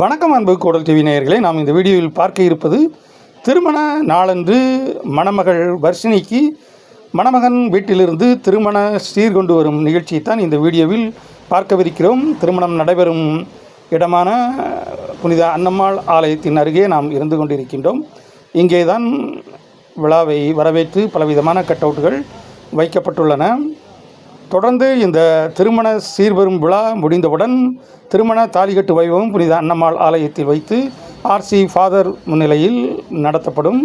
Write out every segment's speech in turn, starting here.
வணக்கம் அன்பு கோடல் டிவி நேயர்களே நாம் இந்த வீடியோவில் பார்க்க இருப்பது திருமண நாளன்று மணமகள் வர்ஷினிக்கு மணமகன் வீட்டிலிருந்து திருமண சீர் கொண்டு வரும் நிகழ்ச்சியைத்தான் இந்த வீடியோவில் பார்க்கவிருக்கிறோம். திருமணம் நடைபெறும் இடமான புனித அன்னம்மாள் ஆலயத்தின் அருகே நாம் இருந்து கொண்டிருக்கின்றோம். இங்கே தான் விழாவை வரவேற்று பலவிதமான கட்டவுட்டுகள் வைக்கப்பட்டுள்ளன. தொடர்ந்து இந்த திருமண சீர்வரும் விழா முடிந்தவுடன் திருமண தாலிகட்டு வைபவம் புனித அன்னம்மாள் ஆலயத்தில் வைத்து ஆர்சி ஃபாதர் முன்னிலையில் நடத்தப்படும்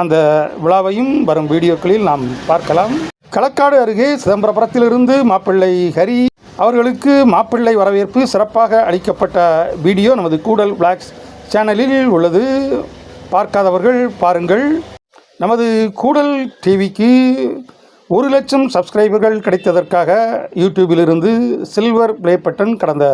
அந்த விழாவையும் வரும் வீடியோக்களில் நாம் பார்க்கலாம். களக்காடு அருகே சிதம்பரபுரத்திலிருந்து மாப்பிள்ளை ஹரி அவர்களுக்கு மாப்பிள்ளை வரவேற்பு சிறப்பாக அளிக்கப்பட்ட வீடியோ நமது கூடல் பிளாக்ஸ் சேனலில் உள்ளது. பார்க்காதவர்கள் பாருங்கள். நமது கூடல் டிவிக்கு ஒரு லட்சம் சப்ஸ்கிரைபர்கள் கிடைத்ததற்காக யூடியூபிலிருந்து சில்வர் ப்ளே பட்டன் கடந்த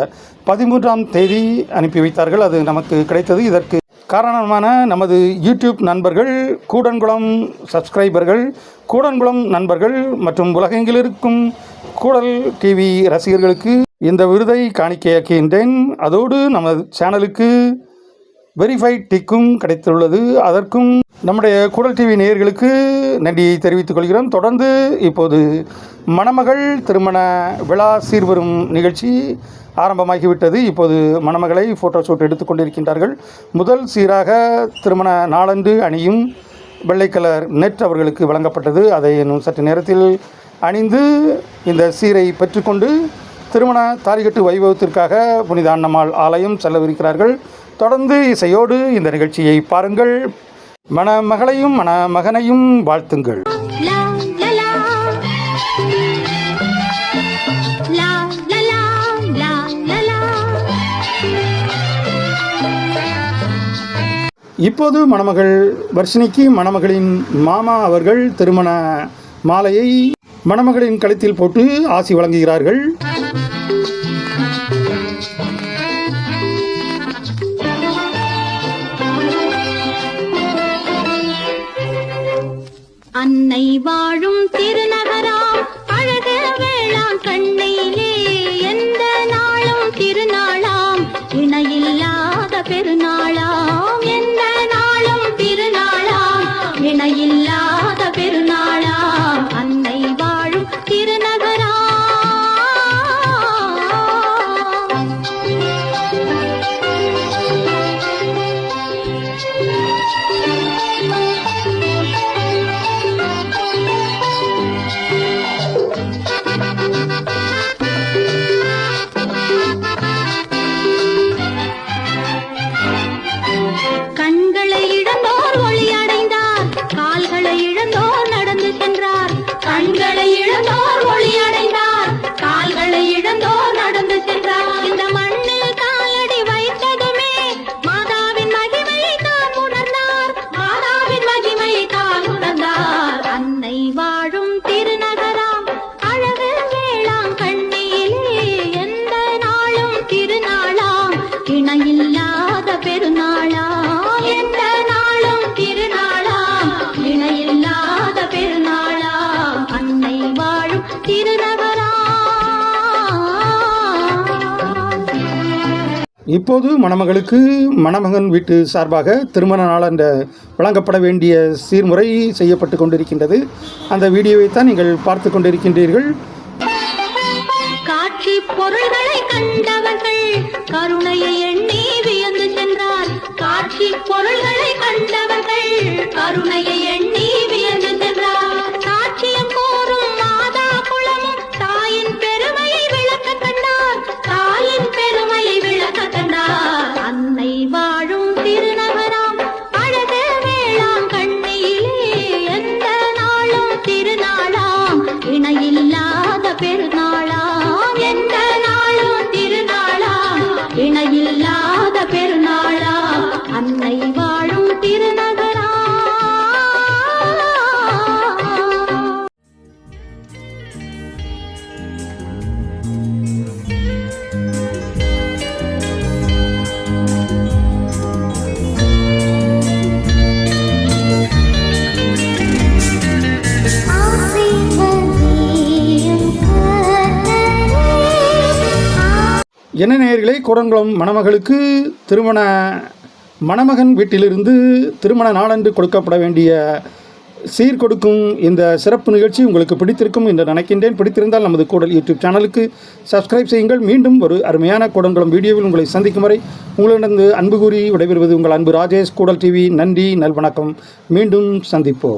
பதிமூன்றாம் தேதி அனுப்பி வைத்தார்கள். அது நமக்கு கிடைத்தது. இதற்கு காரணமான நமது யூடியூப் நண்பர்கள் கூடன்குளம் சப்ஸ்கிரைபர்கள் கூடன்குளம் நண்பர்கள் மற்றும் உலகெங்கில் இருக்கும் கூடல் டிவி ரசிகர்களுக்கு இந்த விருதை காணிக்கையாக்கின்றேன் அதோடு நமது சேனலுக்கு வெரிஃபைட் டிக்கும் கிடைத்துள்ளது. அதற்கும் நம்முடைய குடல் டிவி நேயர்களுக்கு நன்றியை தெரிவித்துக் கொள்கிறோம். தொடர்ந்து இப்போது மணமகள் திருமண விழா சீர்வரும் நிகழ்ச்சி ஆரம்பமாகிவிட்டது. இப்போது மணமகளை ஃபோட்டோ ஷூட் எடுத்துக்கொண்டிருக்கின்றார்கள் முதல் சீராக திருமண நாளன்று அணியும் வெள்ளை கலர் நெட் அவர்களுக்கு வழங்கப்பட்டது. அதை இன்னும் சற்று நேரத்தில் அணிந்து இந்த சீரை பெற்றுக்கொண்டு திருமண தாலிகட்டு வைபவத்திற்காக புனித அன்னம்மாள் ஆலயம் செல்லவிருக்கிறார்கள். தொடர்ந்து இசையோடு இந்த நிகழ்ச்சியை பாருங்கள். மணமகளையும் மணமகனையும் வாழ்த்துங்கள். இப்போது மணமகள் வர்ஷினிக்கு மணமகளின் மாமா அவர்கள் திருமண மாலையை மணமகளின் கழுத்தில் போட்டு ஆசி வழங்குகிறார்கள். அன்னை வாழும் திருநகராம் அழகு வேளாண் கண்ணையிலே எந்த நாளும் திருநாளாம்? இணையில்லாத பெருநாளாம். எந்த நாளும் திருநாளாம்? இணையில்லா இணையில்லாத எந்த நாளும் இணையில்லாத அன்னை வாழும் இப்போது மணமகளுக்கு மணமகன் வீட்டு சார்பாக திருமண நாளன்ற வழங்கப்பட வேண்டிய சீர்முறை செய்யப்பட்டு கொண்டிருக்கின்றது. அந்த வீடியோவை தான் நீங்கள் பார்த்து கொண்டிருக்கின்றீர்கள். பொருள்களை கண்டவர்கள் கருணையை எண்ணி என்ன நேயர்களே கூடங்குளம் மணமகளுக்கு திருமண மணமகன் வீட்டிலிருந்து திருமண நாளன்று கொடுக்கப்பட வேண்டிய சீர்கொடுக்கும் இந்த சிறப்பு நிகழ்ச்சி உங்களுக்கு பிடித்திருக்கும் என்று நினைக்கின்றேன். பிடித்திருந்தால் நமது கூடல் யூடியூப் சேனலுக்கு சப்ஸ்கிரைப் செய்யுங்கள். மீண்டும் ஒரு அருமையான கூடங்குளம் வீடியோவில் உங்களை சந்திக்கும் வரை உங்களிடந்து அன்பு கூறி விடைபெறுவது உங்கள் அன்பு ராஜேஷ் கூடல் டிவி. நன்றி நல்வணக்கம். மீண்டும் சந்திப்போம்.